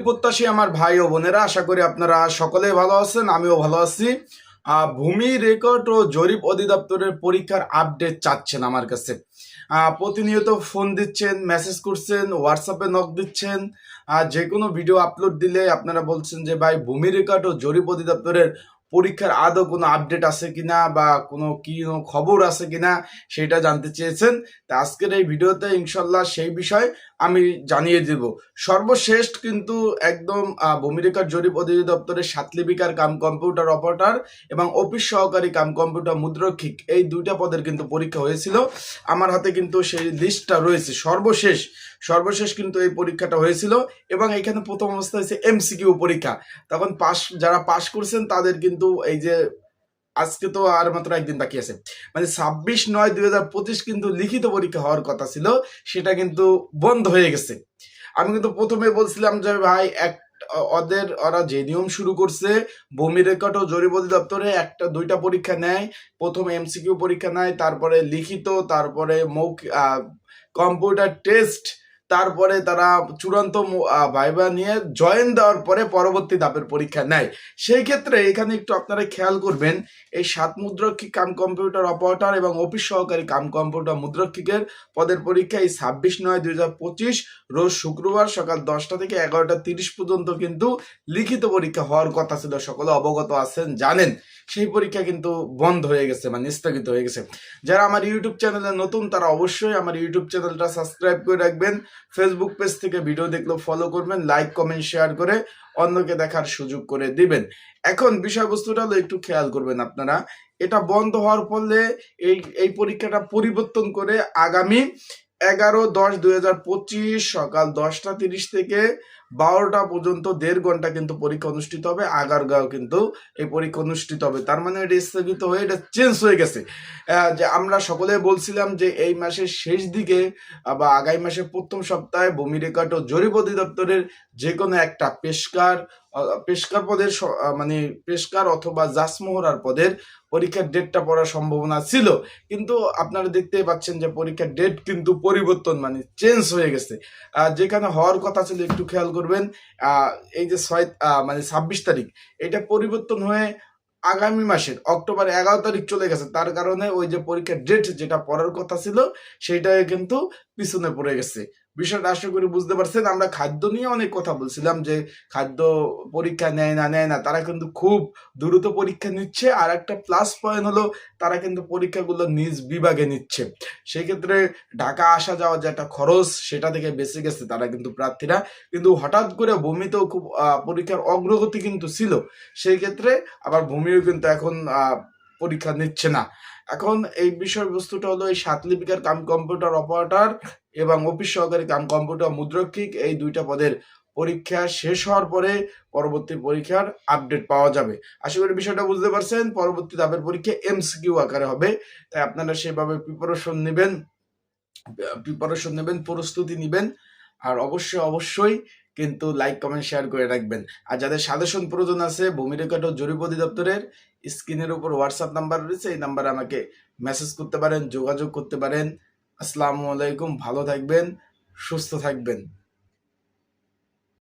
প্রত্যাশী আমার ভাই ও বোনেরা, আশা করি আপনারা সকলেই ভালো আছেন, আমিও ভালো আছি। ভূমি রেকর্ড ও জরিপ অধিদপ্তরের পরীক্ষার আপডেট চাচ্ছেন আমার কাছে। প্রতিনিয়ত ফোন দিচ্ছেন মেসেজ করছেন হোয়াটসঅ্যাপে নক দিচ্ছেন। যে কোনো ভিডিও আপলোড দিলে আপনারা বলছেন যে, ভাই, ভূমি রেকর্ড ও জরিপ অধিদপ্তরের পরীক্ষার আদৌ কোনো আপডেট আছে কিনা বা কোনো কি খবর আছে কিনা সেটা জানতে চেয়েছেন। তা আজকের এই ভিডিওতে ইনশাল্লাহ সেই বিষয় আমি জানিয়ে দেব। সর্বশেষ কিন্তু একদম আহ, ভূমি রেকর্ড জরিপ অধিদপ্তরের সাতলিপিকার কাম কম্পিউটার অপারেটর এবং অফিস সহকারী কাম কম্পিউটার মুদ্রক্ষিক এই দুইটা পদের কিন্তু পরীক্ষা হয়েছিল। আমার হাতে কিন্তু সেই লিস্টটা রয়েছে। সর্বশেষ সর্বশেষ কিন্তু এই পরীক্ষাটা হয়েছিল এবং এখানে প্রথম অবস্থা হয়েছে এমসিকিউ পরীক্ষা। তখন পাস যারা পাস করছেন তাদের কিন্তু এই যে আজকে তো আর মাত্র একদিন বাকি আছে। মানে ছাব্বিশ নয় দুই হাজার পঁচিশ কিন্তু লিখিত পরীক্ষা হওয়ার কথা ছিল, সেটা কিন্তু বন্ধ হয়ে গেছে। আমি কিন্তু প্রথমে বলছিলাম যে, ভাই, এক, ওদের, ওরা যে নিয়ম শুরু করছে, ভূমি রেকর্ড ও জরিপ অধিদপ্তরে একটা, দুইটা পরীক্ষা নেয়। প্রথম এমসিকিউ পরীক্ষা নেয়, তারপরে লিখিত, তারপরে মৌখ কম্পিউটার টেস্ট তারপরে তারা চূড়ান্ত ভাইবা নিয়ে জয়েন দেওয়ার পরে পরবর্তী ধাপের পরীক্ষা নেয়। সেই ক্ষেত্রে এখানে একটু আপনারা খেয়াল করবেন, এই সাত মুদ্রক্ষিক কাম কম্পিউটার অপারেটর এবং অফিস সহকারী কাম কম্পিউটার মুদ্রক্ষিকের পদের পরীক্ষা এই ছাব্বিশ নয় দুই রোজ শুক্রবার সকাল দশটা থেকে এগারোটা তিরিশ পর্যন্ত কিন্তু লিখিত পরীক্ষা হওয়ার কথা ছিল, সকলে অবগত আছেন, জানেন। সেই পরীক্ষা কিন্তু বন্ধ হয়ে গেছে মানে স্থগিত হয়ে গেছে। যারা আমার ইউটিউব চ্যানেলে নতুন, তারা অবশ্যই আমার ইউটিউব চ্যানেলটা সাবস্ক্রাইব করে রাখবেন। ফেসবুক পেজ থেকে ভিডিও দেখলে ফলো করবেন লাইক কমেন্ট শেয়ার করে অন্যকে দেখার সুযোগ করে দিবেন। এখন বিষয়বস্তুটা একটু খেয়াল করবেন আপনারা। এটা বন্ধ হওয়ার ফলে এই এই পরীক্ষাটা পরিবর্তন করে আগামী এগারো দশ দুই সকাল দশটা তিরিশ থেকে বারোটা পর্যন্ত দেড় ঘণ্টা কিন্তু পরীক্ষা অনুষ্ঠিত হবে। আগারগাঁও কিন্তু এই পরীক্ষা অনুষ্ঠিত হবে। তার মানে এটা স্থগিত হয়ে, এটা চেঞ্জ হয়ে গেছে। যে আমরা সকলে বলছিলাম যে এই মাসের শেষ দিকে বা আগামী মাসের প্রথম সপ্তাহে ভূমি রেকর্ড ও জরিপ অধিদপ্তরের যে কোনো একটা পেশকার পেশকার পদের মানে পেশকার অথবা জাসমোহরার পদের পরীক্ষার ডেটটা পড়ার সম্ভাবনা ছিল। কিন্তু আপনারা দেখতেই পাচ্ছেন যে পরীক্ষার ডেট কিন্তু পরিবর্তন মানে চেঞ্জ হয়ে গেছে। যেখানে হওয়ার কথা ছিল, একটু খেয়াল করবেন এই যে ছয় মানে ছাব্বিশ তারিখ, এটা পরিবর্তন হয়ে আগামী মাসের, অক্টোবর এগারো তারিখ চলে গেছে। তার কারণে ওই যে পরীক্ষার ডেট যেটা পড়ার কথা ছিল সেটাই কিন্তু পিছনে পড়ে গেছে। বিষয়টা আশা করি বুঝতে পারছেন। আমরা খাদ্য নিয়ে অনেক কথা বলছিলাম যে, খাদ্য পরীক্ষা নেয় না নেয় না, তারা কিন্তু খুব দ্রুত পরীক্ষা নিচ্ছে। আর একটা প্লাস পয়েন্ট হলো, তারা কিন্তু পরীক্ষাগুলো নিজ বিভাগে নিচ্ছে। সেই ক্ষেত্রে ঢাকা আসা যাওয়া যে একটা খরচ, সেটা থেকে বেঁচে গেছে তারা কিন্তু প্রার্থীরা। কিন্তু হঠাৎ করে ভূমিতেও খুব পরীক্ষার অগ্রগতি কিন্তু ছিল। সেই ক্ষেত্রে আবার ভূমিও কিন্তু এখন পরীক্ষা নিচ্ছে না। এখন এই বিষয়বস্তুটা হলো এই সাতলিপিকার কাম কম্পিউটার অপারেটর এবং অফিস সহকারী কাম কম্পিউটার মুদ্রক্ষিক এই দুইটা পদের পরীক্ষা শেষ হওয়ার পরে পরবর্তী পরীক্ষার আপডেট পাওয়া যাবে। আশা করি বিষয়টা বুঝতে পারছেন, পরবর্তী ধাপের পরীক্ষা এমসিকিউ আকারে হবে। তাই আপনারা সেভাবে প্রিপারেশন নেবেন প্রিপারেশন নেবেন, প্রস্তুতি নেবেন। আর অবশ্যই অবশ্যই কিন্তু লাইক কমেন্ট শেয়ার করে রাখবেন। আর যাদের সাজেশন প্রয়োজন আছে, ভূমি রেকর্ড ও জরিপ অধিদপ্তরের স্ক্রিনের উপর হোয়াটসঅ্যাপ নাম্বার রয়েছে, এই নাম্বারে আমাকে মেসেজ করতে পারেন, যোগাযোগ করতে পারেন। আসসালামু আলাইকুম, ভালো থাকবেন, সুস্থ থাকবেন।